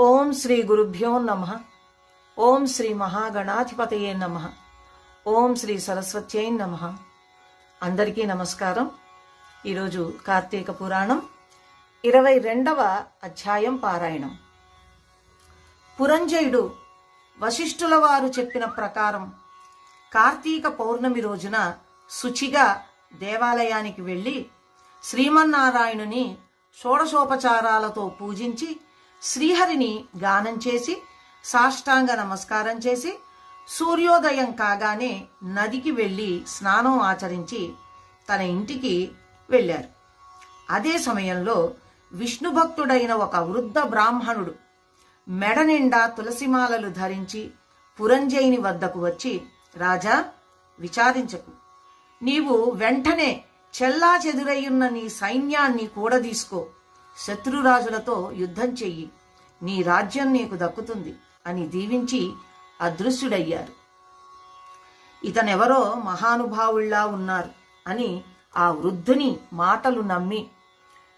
ఓం శ్రీ గురుభ్యో నమ. ఓం శ్రీ మహాగణాధిపతయే నమ. ఓం శ్రీ సరస్వత్యై నమ. అందరికీ నమస్కారం. ఈరోజు కార్తీక పురాణం ఇరవై రెండవ అధ్యాయం పారాయణం. పురంజయుడు వశిష్ఠుల వారు చెప్పిన ప్రకారం కార్తీక పౌర్ణమి రోజున శుచిగా దేవాలయానికి వెళ్ళి శ్రీమన్నారాయణుని షోడశోపచారాలతో పూజించి శ్రీహరిని గానం చేసి సాష్టాంగ నమస్కారం చేసి సూర్యోదయం కాగానే నదికి వెళ్ళి స్నానం ఆచరించి తన ఇంటికి వెళ్ళారు. అదే సమయంలో విష్ణు భక్తుడైన ఒక వృద్ధ బ్రాహ్మణుడు మెడ నిండా తులసిమాలలు ధరించి పురంజయుని వద్దకు వచ్చి రాజా విచారించకు. నీవు వెంటనే చెల్లా చెదురయ్యున్న నీ సైన్యాన్ని కూడదీసుకో. శత్రురాజులతో యుద్ధం చెయ్యి. నీ రాజ్యం నీకు దక్కుతుంది అని దీవించి అదృశ్యుడయ్యారు. ఇతనెవరో మహానుభావుల్లా ఉన్నారు అని ఆ వృద్ధుని మాటలు నమ్మి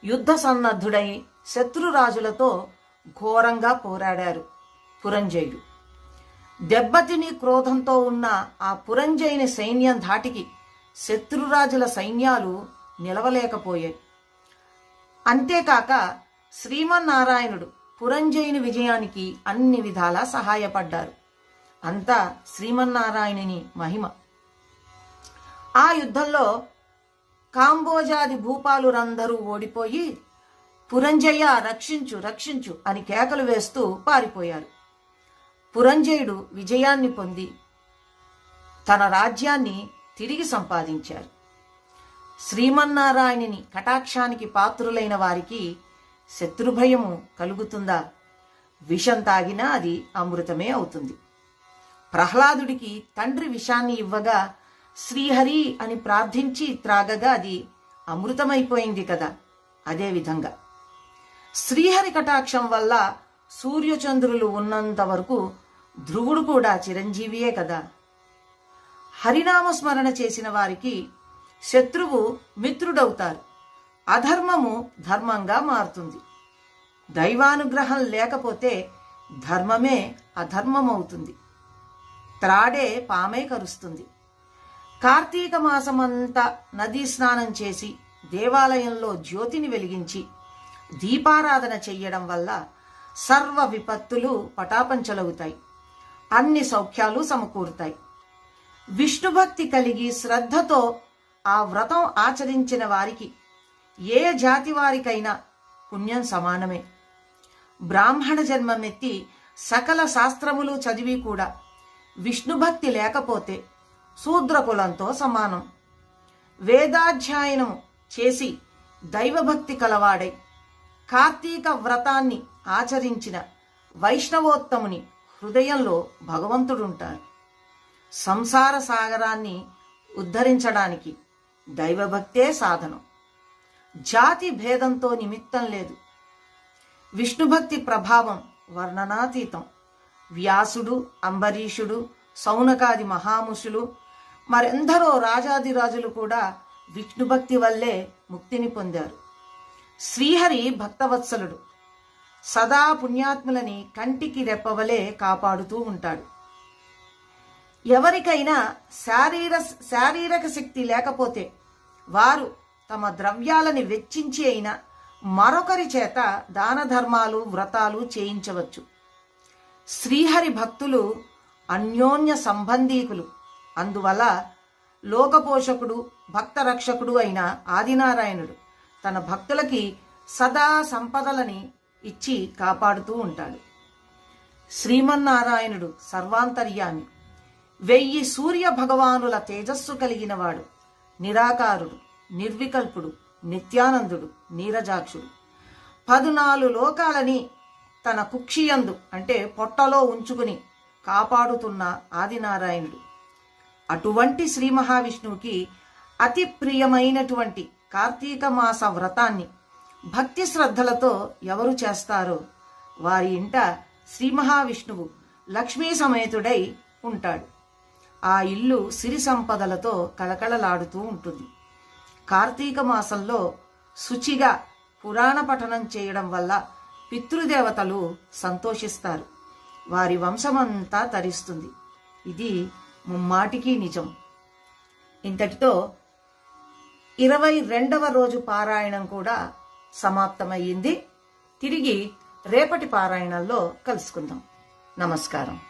యుద్ధ సన్నద్ధుడై శత్రురాజులతో ఘోరంగా పోరాడారు పురంజయుడు. దెబ్బతిని క్రోధంతో ఉన్న ఆ పురంజయుని సైన్యం ధాటికి శత్రురాజుల సైన్యాలు నిలవలేకపోయాయి. అంతేకాక శ్రీమన్నారాయణుడు పురంజయుని విజయానికి అన్ని విధాలా సహాయపడ్డారు. అంతా శ్రీమన్నారాయణుని మహిమ. ఆ యుద్ధంలో కాంబోజాది భూపాలురందరూ ఓడిపోయి పురంజయ రక్షించు రక్షించు అని కేకలు వేస్తూ పారిపోయారు. పురంజయుడు విజయాన్ని పొంది తన రాజ్యాన్ని తిరిగి సంపాదించారు. శ్రీమన్నారాయణుని కటాక్షానికి పాత్రులైన వారికి శత్రుభయము కలుగుతుందా? విషం తాగినా అది అమృతమే అవుతుంది. ప్రహ్లాదుడికి తండ్రి విషాన్ని ఇవ్వగా శ్రీహరి అని ప్రార్థించి త్రాగగా అది అమృతమైపోయింది కదా అదే విధంగా. శ్రీహరి కటాక్షం వల్ల సూర్యచంద్రులు ఉన్నంత వరకు ధ్రువుడు కూడా చిరంజీవియే కదా. హరినామస్మరణ చేసిన వారికి శత్రువు మిత్రుడవుతారు. అధర్మము ధర్మంగా మారుతుంది. దైవానుగ్రహం లేకపోతే ధర్మమే అధర్మమవుతుంది. త్రాడే పామే కరుస్తుంది. కార్తీక మాసమంతా నదీ స్నానం చేసి దేవాలయంలో జ్యోతిని వెలిగించి దీపారాధన చెయ్యడం వల్ల సర్వ విపత్తులు పటాపంచలవుతాయి. అన్ని సౌఖ్యాలు సమకూరుతాయి. విష్ణుభక్తి కలిగి శ్రద్ధతో ఆ వ్రతం ఆచరించిన వారికి ఏ జాతి వారికైనా పుణ్యం సమానమే. బ్రాహ్మణ జన్మమెత్తి సకల శాస్త్రములు చదివి కూడా విష్ణుభక్తి లేకపోతే శూద్రకులంతో సమానం. వేదాధ్యయనం చేసి దైవభక్తి కలవాడై కార్తీక వ్రతాన్ని ఆచరించిన వైష్ణవోత్తముని హృదయంలో భగవంతుడుంటాడు. సంసార సాగరాన్ని ఉద్ధరించడానికి దైవభక్తే సాధనం. జాతి భేదంతో నిమిత్తం లేదు. విష్ణుభక్తి ప్రభావం వర్ణనాతీతం. వ్యాసుడు అంబరీషుడు సౌనకాది మహాముషులు మరెందరో రాజాదిరాజులు కూడా విష్ణుభక్తి వల్లే ముక్తిని పొందారు. శ్రీహరి భక్తవత్సలుడు. సదా పుణ్యాత్ములని కంటికి రెప్పవలే కాపాడుతూ ఉంటాడు. ఎవరికైనా శారీర శారీరక శక్తి లేకపోతే వారు తమ ద్రవ్యాలని వెచ్చించి అయినా మరొకరి చేత దాన ధర్మాలు వ్రతాలు చేయించవచ్చు. శ్రీహరి భక్తులు అన్యోన్య సంబంధీకులు. అందువల్ల లోకపోషకుడు భక్త రక్షకుడు అయిన ఆదినారాయణుడు తన భక్తులకి సదా సంపదలని ఇచ్చి కాపాడుతూ ఉంటాడు. శ్రీమన్నారాయణుడు సర్వాంతర్యామి. వెయ్యి సూర్య భగవానుల తేజస్సు కలిగినవాడు. నిరాకారుడు నిర్వికల్పుడు నిత్యానందుడు నీరజాక్షుడు. పదునాలుగు లోకాలని తన కుక్షియందు అంటే పొట్టలో ఉంచుకుని కాపాడుతున్న ఆదినారాయణుడు. అటువంటి శ్రీ మహావిష్ణువుకి అతి ప్రియమైనటువంటి కార్తీక మాస వ్రతాన్ని భక్తి శ్రద్ధలతో ఎవరు చేస్తారో వారి ఇంట శ్రీ మహావిష్ణువు లక్ష్మీ సమేతుడై ఉంటాడు. ఆ ఇల్లు సిరి సంపదలతో కళకళలాడుతూ ఉంటుంది. కార్తీక మాసంలో శుచిగా పురాణ పఠనం చేయడం వల్ల పితృదేవతలు సంతోషిస్తారు. వారి వంశమంతా తరిస్తుంది. ఇది ముమ్మాటికి నిజం. ఇంతటితో ఇరవై రెండవ రోజు పారాయణం కూడా సమాప్తమయ్యింది. తిరిగి రేపటి పారాయణంలో కలుసుకుందాం. నమస్కారం.